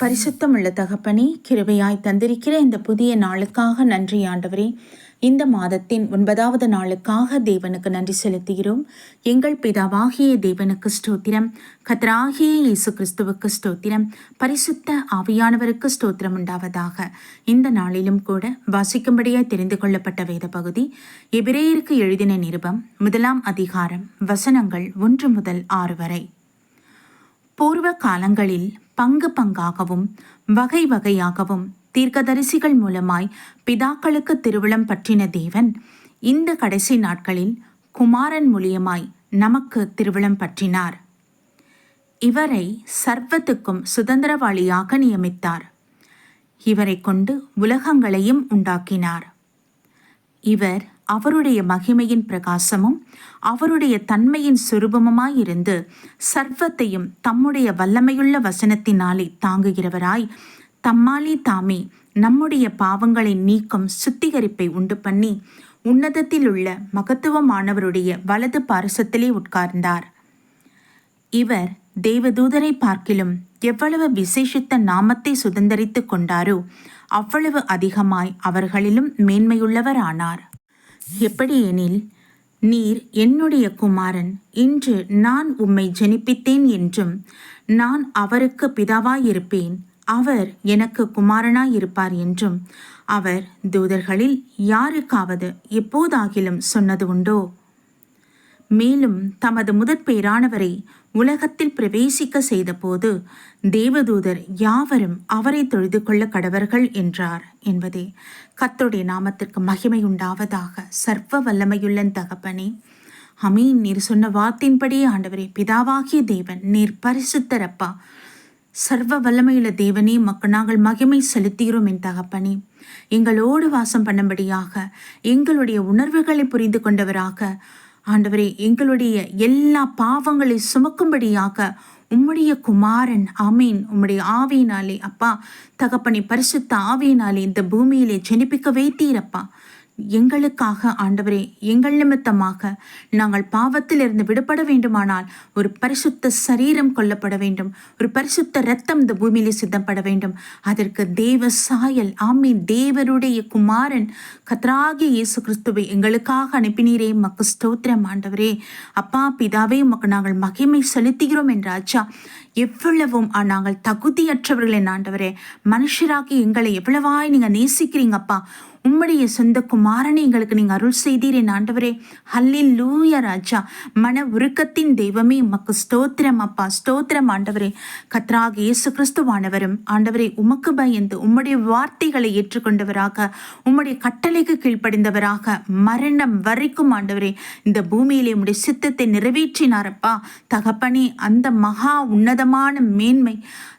பரிசுத்தமுள்ள தகப்பனே கிருபையாய் தந்திருக்கிற இந்த புதிய நாளுக்காக நன்றி ஆண்டவரே. இந்த மாதத்தின் ஒன்பதாவது நாளுக்காக தேவனுக்கு நன்றி செலுத்துகிறோம். எங்கள் பிதாவாகிய தேவனுக்கு ஸ்தோத்திரம். கத்ராகிய இயேசு கிறிஸ்துவுக்கு ஸ்தோத்திரம். பரிசுத்த ஆவியானவருக்கு ஸ்தோத்திரம் உண்டாவதாக. இந்த நாளிலும் கூட வாசிக்கும்படியாய் தெரிந்து கொள்ளப்பட்ட வேத பகுதி எபிரேயருக்கு எழுதின நிருபம் முதலாம் அதிகாரம் வசனங்கள் ஒன்று முதல் ஆறு வரை. பூர்வ காலங்களில் பங்கு பங்காகவும் வகை வகையாகவும் தீர்க்கதரிசிகள் மூலமாய் பிதாக்களுக்கு திருவிழம் பற்றின தேவன் இந்த கடைசி நாட்களில் குமாரன் மூலியமாய் நமக்கு திருவிழம் பற்றினார். இவரை சர்வத்துக்கும் சுதந்திரவாளியாக நியமித்தார். இவரை கொண்டு உலகங்களையும் உண்டாக்கினார். இவர் அவருடைய மகிமையின் பிரகாசமும் அவருடைய தன்மையின் சுரூபமுமாயிருந்து சர்வத்தையும் தம்முடைய வல்லமையுள்ள வசனத்தினாலே தாங்குகிறவராய் தம்மாலே தாமே நம்முடைய பாவங்களை நீக்கும் சுத்திகரிப்பை உண்டு பண்ணி உன்னதத்தில் உள்ள மகத்துவமானவருடைய வலது பாரசத்திலே உட்கார்ந்தார். இவர் தேவதூதரை பார்க்கிலும் எவ்வளவு விசேஷித்த நாமத்தை சுதந்தரித்துக் கொண்டாரோ அவ்வளவு அதிகமாய் அவர்களிலும் மேன்மையுள்ளவரானார். எப்படியெனில் நீர் என்னுடைய குமாரன் இன்று நான் உம்மை ஜெனிப்பித்தேன் என்றும் நான் அவருக்கு பிதாவாயிருப்பேன் அவர் எனக்கு குமாரனாயிருப்பார் என்றும் அவர் தூதர்களில் யாருக்காவது எப்போதாகிலும் சொன்னது உண்டோ? மேலும் தமது முதற்பேரானவரை உலகத்தில் பிரவேசிக்க செய்தபோது தேவதூதர் யாவரும் அவரை தொழுது கொள்ள கடவர்கள் என்றார் என்பதே கத்துடைய நாமத்திற்கு மகிமை உண்டாவதாக சர்வ வல்லமையுள்ள தகப்பனே. அமீன் நீர் சொன்ன வார்த்தையின்படியே ஆண்டவரே பிதாவாகிய தேவன் நீர் பரிசுத்தரப்பா. சர்வ வல்லமையுள்ள தேவனே மக்கள் நாங்கள் மகிமை செலுத்துகிறோம் என் தகப்பனே. எங்களோடு வாசம் பண்ணும்படியாக எங்களுடைய உணர்வுகளை புரிந்து கொண்டவராக ஆண்டவரே எங்களுடைய எல்லா பாவங்களை சுமக்கும்படியாக உம்முடைய குமாரன் அமீன் உம்முடைய ஆவியினாலே அப்பா தகப்பனை பரிசுத்த ஆவியினாலே இந்த பூமியிலே ஜெனிப்பிக்க வைத்தீரப்பா. எங்களுக்காக ஆண்டவரே எங்கள் நிமித்தமாக நாங்கள் பாவத்திலிருந்து விடுபட வேண்டுமானால் ஒரு பரிசுத்த சரீரம் கொல்லப்பட வேண்டும் ஒரு பரிசுத்த ரத்தம் இந்த பூமியிலே சித்தப்பட வேண்டும். அதற்கு தேவ சாயல் ஆமே தேவருடைய குமாரன் கத்ராகி இயேசு கிறிஸ்துவை எங்களுக்காக அனுப்பினீரே. மக்கு ஸ்தோத்திரம் ஆண்டவரே. அப்பா பிதாவே உமக்கு நாங்கள் மகிமை செலுத்துகிறோம் என்றாச்சா எவ்வளவும் நாங்கள் தகுதியற்றவர்கள் ஆண்டவரே. மனுஷராக்கி எங்களை எவ்வளவாய் நீங்கள் நேசிக்கிறீங்கப்பா. உம்முடைய சொந்த குமாரனை எங்களுக்கு நீங்கள் அருள் செய்தீர் என் ஆண்டவரே. ஹல்லில் லூய ராஜா. மன உருக்கத்தின் தெய்வமே உமக்கு ஸ்தோத்திரம் அப்பா ஸ்தோத்திரம் ஆண்டவரே. கத்ராக இயேசு கிறிஸ்துவானவரும் ஆண்டவரே உமக்கு பயந்து உம்முடைய வார்த்தைகளை ஏற்றுக்கொண்டவராக உம்முடைய கட்டளைக்கு கீழ்ப்படிந்தவராக மரணம் வரைக்கும் ஆண்டவரே இந்த பூமியிலே உம்முடைய சித்தத்தை நிறைவேற்றினாரப்பா. தகப்பனே அந்த மகா உன்னதம் உன்னதமான மேன்மை.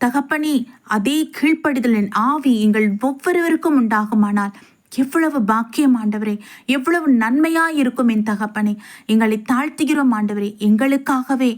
தகப்பனே அதே கீழ்ப்படிதலின் ஆவி எங்கள் ஒவ்வொருவருக்கும் உண்டாகுமானால் எவ்வளவு பாக்கியம் ஆண்டவரே எவ்வளவு நன்மையாக இருக்கும் என் தகப்பனே. எங்களை தாழ்த்துகிறோம் ஆண்டவரே எங்களுக்காகவே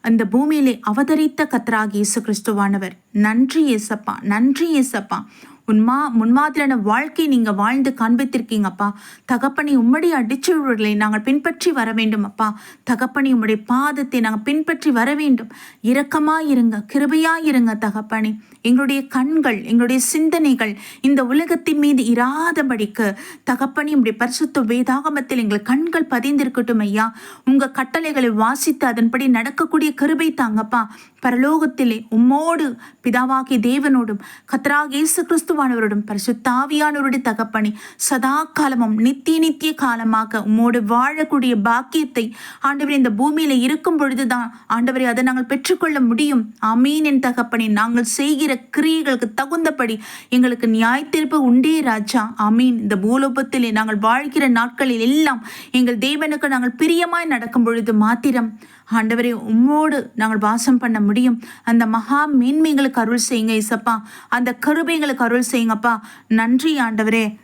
அந்த பூமியிலே அவதரித்த கத்ராக இயேசு கிறிஸ்துவானவர். நன்றி ஏசப்பா நன்றி ஏசப்பா உன்மா முன்மாதிரியான வாழ்க்கை நீங்கள் வாழ்ந்து காண்பித்திருக்கீங்கப்பா. தகப்பனை உம்மடி அடிச்சுவர்களை நாங்கள் பின்பற்றி வர வேண்டும் அப்பா. தகப்பனை உம்முடைய பாதத்தை நாங்கள் பின்பற்றி வர வேண்டும் இரக்கமாயிருங்க கிருபையாயிருங்க தகப்பனே. எங்களுடைய கண்கள் எங்களுடைய சிந்தனைகள் இந்த உலகத்தின் மீது இராதபடிக்கு தகப்பனி உடைய பரிசுத்த வேதாகமத்தில் எங்கள் கண்கள் பதிந்திருக்கட்டும் ஐயா. உங்க கட்டளைகளை வாசித்து அதன்படி நடக்கக்கூடிய கிருபை தாங்கப்பா. பரலோகத்திலே உம்மோடு பிதாவாகிய தேவனோடும் கத்ராக இயேசு கிறிஸ்துவானவரோடும் பரிசுத்தாவியானவருடைய தகப்பனி சதா காலமும் நித்திய நித்திய காலமாக உம்மோடு வாழக்கூடிய பாக்கியத்தை ஆண்டவர் இந்த பூமியில இருக்கும் பொழுதுதான் ஆண்டவரை அதை நாங்கள் பெற்றுக்கொள்ள முடியும். அமீன் என் தகப்பனி நாங்கள் செய்கிற கிரியைகளுக்கு தகுந்தபடி எங்களுக்கு நியாயத்தீர்ப்பு உண்டே ராஜா. அமீன் இந்த பூலோபத்திலே நாங்கள் வாழ்கிற நாட்களில் எல்லாம் எங்கள் தேவனுக்கு நாங்கள் பிரியமாய் நடக்கும் பொழுது மாத்திரம் ஆண்டவரே உம்மோடு நாங்கள் வாசம் பண்ண முடியும். அந்த மகா மேன்மைகளுக்கு அருள் செய்யுங்க இசப்பா அந்த கருபைங்களுக்கு அருள் செய்யுங்கப்பா. நன்றி ஆண்டவரே.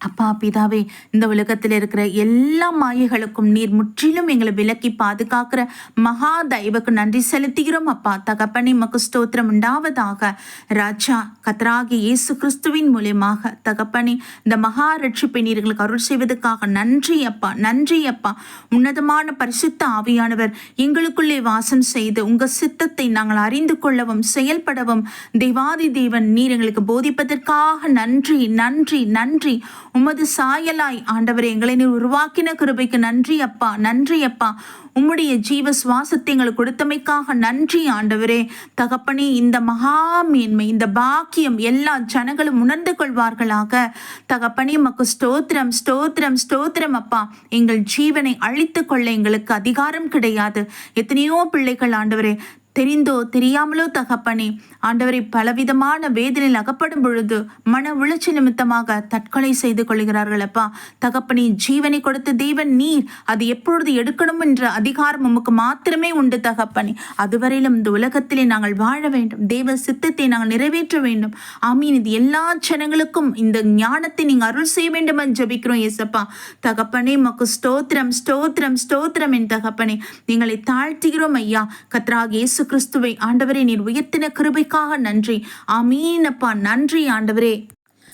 அப்பா பிதாவே இந்த உலகத்தில் இருக்கிற எல்லா மாயைகளுக்கும் நீர் முற்றிலும் எங்களை விலக்கி பாதுகாக்கிற மகா தெய்வக்கு நன்றி செலுத்துகிறோம் அப்பா. தகப்பனி மக்கு ஸ்தோத்திரம் உண்டாவதாக. ராஜா கத்ராகி இயேசு கிறிஸ்துவின் மூலியமாக. தகப்பனி இந்த மகா ரட்சிப்பை நீர்களுக்கு அருள் செய்வதற்காக நன்றி அப்பா. நன்றி அப்பா. உன்னதமான பரிசுத்த ஆவியானவர் எங்களுக்குள்ளே வாசம் செய்து உங்க சித்தத்தை நாங்கள் அறிந்து கொள்ளவும் செயல்படவும் தேவாதி தேவன் நீர் எங்களுக்கு போதிப்பதற்காக நன்றி நன்றி நன்றி. உமது சாயலாய் ஆண்டவரே எங்களை நீர் உருவாக்கின கிருபைக்கு நன்றி அப்பா நன்றி அப்பா. உம்முடைய ஜீவ சுவாசத்தை எங்களுக்கு கொடுத்தமைக்காக நன்றி ஆண்டவரே. தகப்பனே இந்த மகா மேன்மை இந்த பாக்கியம் எல்லா ஜனங்களும் உணர்ந்து கொள்வார்களாக. தகப்பனே மக்கு ஸ்தோத்திரம் ஸ்தோத்திரம் ஸ்தோத்திரம் அப்பா. எங்கள் ஜீவனை அழித்து கொள்ள எங்களுக்கு அதிகாரம் கிடையாது. எத்தனையோ பிள்ளைகள் ஆண்டவரே தெரிந்தோ தெரியாமலோ தகப்பனே ஆண்டவரை பலவிதமான வேதனையில் அகப்படும் பொழுது மன உளைச்சல் நிமித்தமாக தற்கொலை செய்து கொள்கிறார்கள் அப்பா. தகப்பனே ஜீவனை கொடுத்த தேவன் நீர். அது எப்பொழுது எடுக்கணும் என்ற அதிகாரம் உமக்கு மாத்திரமே உண்டு தகப்பனே. அதுவரையிலும் இந்த உலகத்திலே நாங்கள் வாழ வேண்டும். தேவ சித்தத்தை நாங்கள் நிறைவேற்ற வேண்டும். ஆமீன். இது எல்லா ஜனங்களுக்கும் இந்த ஞானத்தை நீங்க அருள் செய்ய வேண்டும் என்று ஜபிக்கிறோம் ஏசப்பா தகப்பனே மக்கு ஸ்தோத்திரம் ஸ்தோத்திரம் ஸ்தோத்திரம் என் தகப்பனே. நீங்களை தாழ்த்துகிறோம் ஐயா. கத்ராக இயேசு கிறிஸ்துவை ஆண்டவரே நீர் உயர்த்தின கிருபைக்காக நன்றி. ஆமீனப்பா நன்றி ஆண்டவரே.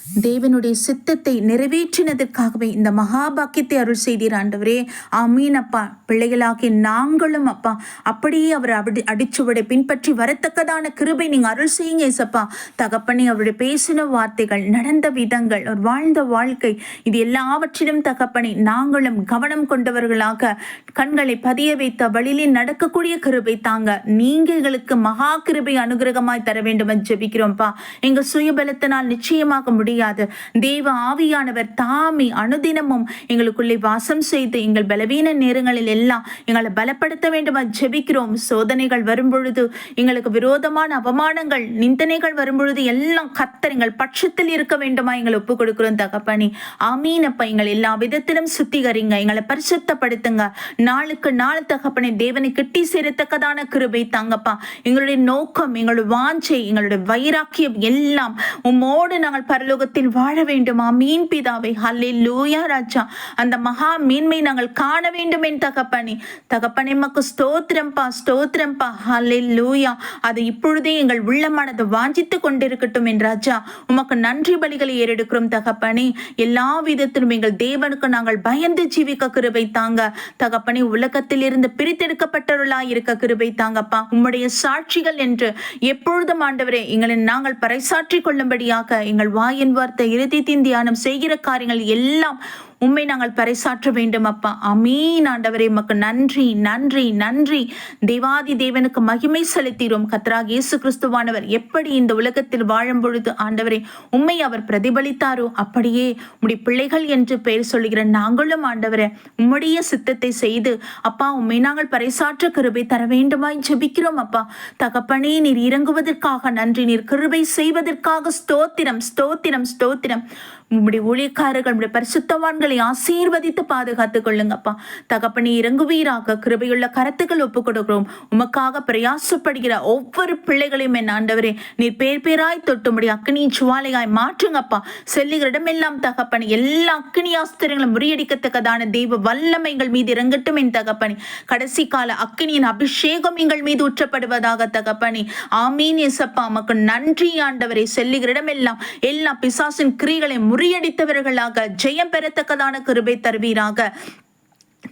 தேவனுடைய சித்தத்தை நிறைவேற்றினதற்காகவே இந்த மகாபாக்கியத்தை அருள் செய்தீர் ஆண்டவரே. ஆமீன் அப்பா. பிள்ளைகளாகி நாங்களும் அப்பா அப்படியே அவர் அடிச்சு அடிச்சுவடை பின்பற்றி வரத்தக்கதான கிருபை நீங்க அருள் செய்யுங்க ஏசப்பா. தகப்பனே அவருடைய பேசின வார்த்தைகள் நடந்த விதங்கள் அவர் வாழ்ந்த வாழ்க்கை இது எல்லாவற்றிலும் தகப்பனை நாங்களும் கவனம் கொண்டவர்களாக கண்களை பதிய வைத்த வழியிலே நடக்கக்கூடிய கிருபை தாங்க. நீங்க எங்களுக்கு மகா கிருபை அனுகிரகமாய் தர வேண்டும் என்று ஜெபிக்கிறோம்ப்பா எங்க சுயபலத்தினால் நிச்சயமாக முடியும். கிடையாது தேவ ஆவியானவர் தாமி அனுதினமும் எங்களுக்குள்ளே வாசம் செய்து எங்கள் பலவீன நேரங்களில் எல்லாம் எங்களை பலப்படுத்த வேண்டும் ஜெபிக்கிறோம். சோதனைகள் வரும்பொழுது எங்களுக்கு விரோதமான அவமானங்கள் நிந்தனைகள் வரும்பொழுது எல்லாம் கத்தர் எங்கள் பட்சத்தில் இருக்க வேண்டுமா? எங்களை ஒப்பு கொடுக்கிறோம் தகப்பனி. அமீனப்பா எங்கள் எல்லா விதத்திலும் சுத்திகரிங்க. எங்களை பரிசுத்தப்படுத்துங்க. நாளுக்கு நாள் தகப்பனை தேவனை கிட்டி சேரத்தக்கதான கிருபை தாங்கப்பா. எங்களுடைய நோக்கம் எங்களுடைய வாஞ்சை எங்களுடைய வைராக்கியம் எல்லாம் உம்மோடு நாங்கள் உலகத்தில் வாழ வேண்டுமா? மீன் பிதாவை ஹல்லே லூயா ராஜா. அந்த மகா மீன்மை நாங்கள் காண வேண்டும் என் தகப்பனே. தகப்பனே மக்கு ஸ்தோத்திரம்பா ஸ்தோத்திரம்பா ஹல்லே லூயா அது இப்பொழுதே எங்கள் உள்ளமானது வாஞ்சித்து கொண்டிருக்கட்டும் என் ராஜா. உமக்கு நன்றி பலிகளை ஏறெடுக்கிறோம் தகப்பனே. எல்லா விதத்திலும் எங்கள் தேவனுக்கு நாங்கள் பயந்து ஜீவிக்க கிருபை தாங்க. தகப்பனே உலகத்தில் இருந்து பிரித்தெடுக்கப்பட்டவர்களாய் இருக்க கிருபை தாங்கப்பா. உம்முடைய சாட்சிகள் என்று எப்பொழுதும் ஆண்டவரே எங்களை நாங்கள் பறைசாற்றிக் கொள்ளும்படியாக எங்கள் வாயின் வார்த்தை இறுதித்தின் தியானம் செய்கிற காரியங்கள் எல்லாம் உண்மை நாங்கள் பறைசாற்ற வேண்டும் அப்பா. அமீன் ஆண்டவரே மக்கு நன்றி நன்றி நன்றி. தேவாதி தேவனுக்கு மகிமை செலுத்திறோம் கத்ராக் இயேசு கிறிஸ்துவானவர் எப்படி இந்த உலகத்தில் வாழும் பொழுது ஆண்டவரே உண்மை அவர் பிரதிபலித்தாரோ அப்படியே உம்முடைய பிள்ளைகள் என்று பெயர் சொல்லுகிற நாங்களும் ஆண்டவரே உம்முடைய சித்தத்தை செய்து அப்பா உண்மை நாங்கள் பறைசாற்ற கிருபை தர வேண்டுமாய் ஜெபிக்கிறோம் அப்பா. தகப்பனே நீர் இறங்குவதற்காக நன்றி நீர் கிருபை செய்வதற்காக ஸ்தோத்திரம் ஸ்தோத்திரம் ஸ்தோத்திரம் ஸ்தோத்திரம். உங்களுடைய ஊழியக்காரர்கள் உங்களுடைய பரிசுத்தவான்களை ஆசீர்வதித்து பாதுகாத்துக் கொள்ளுங்கப்பா. தகப்பனி இறங்குவீராக. கிருபையுள்ள கரத்துக்கள் ஒப்புக் கொடுக்கிறோம் உமக்காக பிரயாசப்படுகிற ஒவ்வொரு பிள்ளைகளையும் என் ஆண்டவரே நீர் பேர் பேராய் தொட்டும்படி அக்னி சுவாலையாய் மாற்றுங்கப்பா. செல்லுகிற இடமெல்லாம் தகப்பனி எல்லா அக்னி ஆஸ்திரங்களும் முறியடிக்கத்தக்கதான தெய்வ வல்லமைகள் மீது இறங்கட்டும் என் தகப்பனி. கடைசி கால அக்னியின் அபிஷேகம் எங்கள் மீது ஊற்றப்படுவதாக தகப்பனி. ஆமீன் எசப்பா மக்கு நன்றி ஆண்டவரை. செல்லுகிற இடமெல்லாம் எல்லா பிசாசின் கிரிகளை முறியடித்தவர்களாக ஜெயம் பெறத்தக்கதான கிருபை தருவீராக.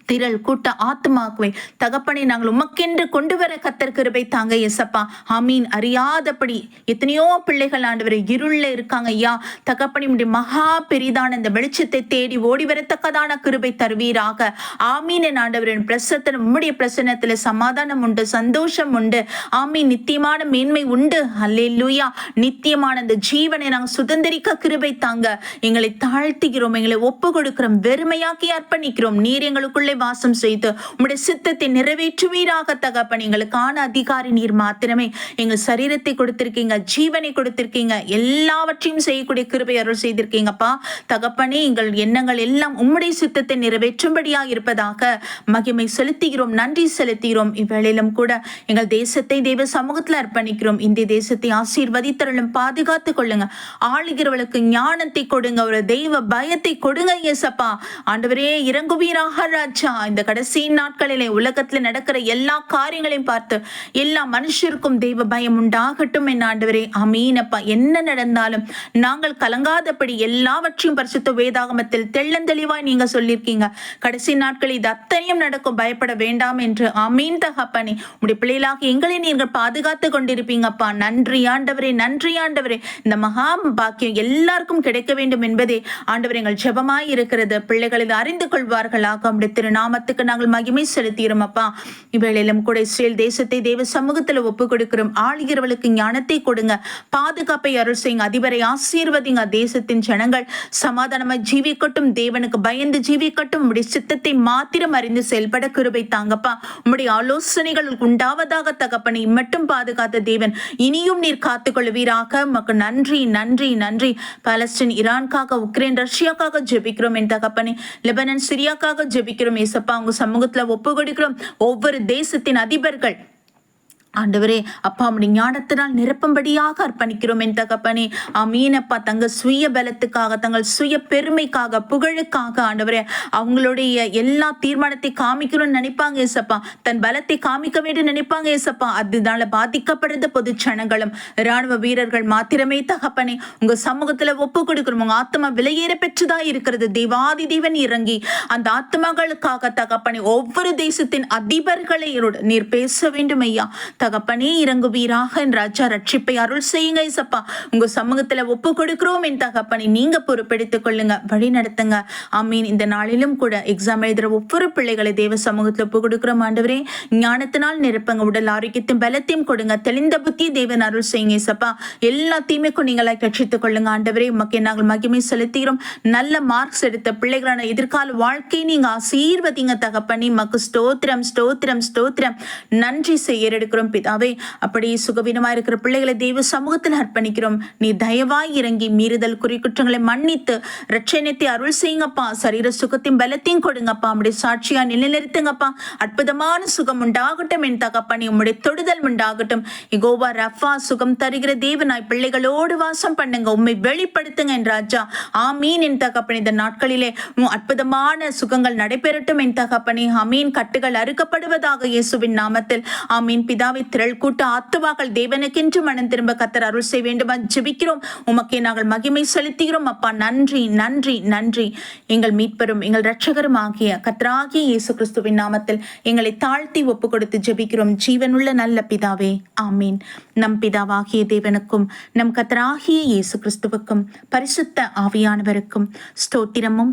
திரள் கூட்ட ஆத்மாக்குவை தகப்பனை நாங்கள் உமக்கென்று கொண்டு வர கத்தர் கிருபை தாங்க எசப்பா அமீன் அறியாதபடி எத்தனையோ பிள்ளைகள் ஆண்டவரை இருள்ல இருக்காங்க ஐயா. தகப்பனி உடைய மகா பெரிதான இந்த வெளிச்சத்தை தேடி ஓடி வரத்தக்கதான கிருபை தருவீராக. ஆமீன் என் ஆண்டவரின் பிரசத்தன உம்முடைய பிரசனத்தில் சமாதானம் உண்டு சந்தோஷம் உண்டு. ஆமீன். நித்தியமான மேன்மை உண்டு. அல்லே லூயா நித்தியமான இந்த ஜீவனை நாங்கள் சுதந்திரிக்க கிருபை தாங்க. எங்களை தாழ்த்துகிறோம் எங்களை ஒப்பு கொடுக்கிறோம் வெறுமையாக்கி அர்ப்பணிக்கிறோம். நீர் எங்களுக்குள் எங்களுக்குள்ளே வாசம் செய்து உம்முடைய சித்தத்தை நிறைவேற்றுவீராக தகப்பன். எங்களுக்கான அதிகாரி நீர் மாத்திரமே. எங்கள் சரீரத்தை கொடுத்திருக்கீங்க ஜீவனை கொடுத்திருக்கீங்க எல்லாவற்றையும் செய்யக்கூடிய கிருபை அருள் செய்திருக்கீங்கப்பா. தகப்பனே எங்கள் எண்ணங்கள் எல்லாம் உம்முடைய சித்தத்தை நிறைவேற்றும்படியாக இருப்பதாக மகிமை செலுத்துகிறோம் நன்றி செலுத்துகிறோம். இவ்வேளையிலும் கூட எங்கள் தேசத்தை தெய்வ சமூகத்தில் அர்ப்பணிக்கிறோம். இந்திய தேசத்தை ஆசீர்வதித்தரலும் பாதுகாத்துக் கொள்ளுங்க. ஆளுகிறவளுக்கு ஞானத்தை கொடுங்க ஒரு தெய்வ பயத்தை கொடுங்க இயேசப்பா. ஆண்டவரே இறங்குவீராக ராஜா இந்த கடைசி நாட்களிலே உலகத்தில் நடக்கிற எல்லா காரியங்களையும் பார்த்து எல்லா மனுஷருக்கும் தெய்வ பயம் உண்டாகட்டும் என் ஆண்டவரே. அமீனப்பா என்ன நடந்தாலும் நாங்கள் கலங்காதபடி எல்லாவற்றையும் பரிசுத்த வேதாகமத்தில் தெள்ளந்தெளிவாய் நீங்க சொல்லியிருக்கீங்க. கடைசி நாட்களில் இது அத்தனையும் நடக்கும். பயப்பட வேண்டாம் என்று. அமீன் தகப்பனே. உடைய பிள்ளைகளாக எங்களை நீங்கள் பாதுகாத்து கொண்டிருப்பீங்கப்பா நன்றி ஆண்டவரே நன்றி ஆண்டவரே. இந்த மகா பாக்கியம் எல்லாருக்கும் கிடைக்க வேண்டும் என்பதே ஆண்டவர் எங்கள் ஜெபமாய் இருக்கிறது. பிள்ளைகள் இதை அறிந்து கொள்வார்களாக. உடைய திருநாமத்துக்கு நாங்கள் மகிமை செலுத்திகிறோம் அப்பா இவ்வேளையிலும் கூட இஸ்ரேல் தேசத்தை தேவ சமூகத்தில் ஒப்பு கொடுக்கிறோம். ஆளுகிறவளுக்கு ஞானத்தை கொடுங்க. பாதுகாப்பை அருள் செய்யுங்க. அதிபரை ஆசீர்வதிங்க. தேசத்தின் ஜனங்கள் சமாதானமாய் ஜீவிக்கட்டும். தேவனுக்கு பயந்து ஜீவிக்கட்டும். உடைய சித்தத்தை மாத்திரம் அறிந்து செயல்பட கிருபை தாங்கப்பா. உம்முடைய ஆலோசனைகள் உண்டாவதாக தகப்பனை. மட்டும் பாதுகாத்த தேவன். இனியும் நீர் காத்துக்கொள்வீராக. உமக்கு நன்றி நன்றி நன்றி. பாலஸ்தீன் ஈரான்காக உக்ரைன் ரஷ்யாக்காக ஜெபிக்கிறோம் என் தகப்பனை. லெபனன் சிரியாக்காக ஜெபிக்கிறோம் ஏசப்பா உங்க சமூகத்துல ஒப்பு கொடுக்கிறோம் ஒவ்வொரு தேசத்தின் அதிபர்கள் ஆண்டவரே அப்பா அப்படி ஞானத்தினால் நிரப்பும்படியாக அர்ப்பணிக்கிறோம் என் தகப்பனே. மீனப்பா தங்க சுய பலத்துக்காக தங்கள் சுய பெருமைக்காக புகழுக்காக ஆண்டவரே அவங்களுடைய எல்லா தீர்மானத்தை காமிக்கணும்னு நினைப்பாங்க ஏசப்பா தன் பலத்தை காமிக்க வேண்டும் நினைப்பாங்க ஏசப்பா அதனால பாதிக்கப்படுறது பொது ஜனங்களும் இராணுவ வீரர்கள் மாத்திரமே தகப்பனே உங்க சமூகத்துல ஒப்பு கொடுக்கணும் உங்க ஆத்மா விலையேற பெற்றதா இருக்கிறது. தேவாதி தேவன் இறங்கி அந்த ஆத்மாக்களுக்காக தகப்பனே ஒவ்வொரு தேசத்தின் அதிபர்களை நீர் பேச வேண்டும் ஐயா. தகப்பனே இறங்குவீராக என் ராஜா. ரட்சிப்பை அருள் செய்யுங்க இசப்பா உங்க சமூகத்துல ஒப்பு கொடுக்கிறோம் என் தகப்பனை. நீங்க பொறுப்பெடுத்துக் கொள்ளுங்க வழி நடத்துங்க. ஆமீன். இந்த நாளிலும் கூட எக்ஸாம் எழுதுற ஒவ்வொரு பிள்ளைகளை தேவ சமூகத்துல ஒப்பு கொடுக்கிறோம் ஆண்டவரே. ஞானத்தினால் நிரப்புங்க உடல் ஆரோக்கியத்தையும் பலத்தையும் கொடுங்க. தெளிந்த புத்தி தேவன் அருள் செய்யுங்க இசப்பா எல்லாத்தையுமே நீங்களாய் கட்சித்துக் கொள்ளுங்க ஆண்டவரே. உமக்கு நாங்கள் மகிமை செலுத்துகிறோம். நல்ல மார்க்ஸ் எடுத்த பிள்ளைகளான எதிர்கால வாழ்க்கையை நீங்க ஆசீர்வதிங்க தகப்பனி. மக்கு ஸ்தோத்திரம் ஸ்தோத்திரம் ஸ்தோத்திரம். நன்றி செய்யறெடுக்கிறோம் எடுக்கிறோம் பிதாவே அப்படி சுகவீனமா இருக்கிற பிள்ளைகளை தெய்வ சமூகத்தில் அர்ப்பணிக்கிறோம். நீ தயவாய் இறங்கி மீறுதல் குறிக்குற்றங்களை மன்னித்து ரட்சணத்தை அருள் செய்யுங்கப்பா. சரீர சுகத்தையும் பலத்தையும் கொடுங்கப்பா. உடைய சாட்சியா நிலைநிறுத்துங்கப்பா. அற்புதமான சுகம் உண்டாகட்டும் என் தகப்பா நீ உம்முடைய தொடுதல் உண்டாகட்டும். இகோவா ரஃபா சுகம் தருகிற தேவனாய் பிள்ளைகளோடு வாசம் பண்ணுங்க. உண்மை வெளிப்படுத்துங்க என் ராஜா. ஆமீன் என் தகப்பன். இந்த நாட்களிலே அற்புதமான சுகங்கள் நடைபெறட்டும் என் தகப்பனே. அமீன் கட்டுகள் அறுக்கப்படுவதாக இயேசுவின் நாமத்தில். ஆமீன். பிதாவை திரள் கூட்ட ஆத்துவாக்கள் தேவனுக்கென்று மனம் திரும்ப கத்தர் அருள் செய்ய வேண்டுமா? ஜெபிக்கிறோம். உமக்கே நாங்கள் மகிமை செலுத்துகிறோம். அப்பா நன்றி நன்றி நன்றி. எங்கள் மீட்பரும் எங்கள் ரட்சகரும் ஆகிய கத்தராகிய இயேசு கிறிஸ்துவின் நாமத்தில் எங்களை தாழ்த்தி ஒப்பு கொடுத்து ஜெபிக்கிறோம். ஜீவனுள்ள நல்ல பிதாவே ஆமீன். நம் பிதாவாகிய தேவனுக்கும் நம் கத்தராகிய இயேசு கிறிஸ்துவுக்கும் பரிசுத்த ஆவியானவருக்கும் ஸ்தோத்திரமும்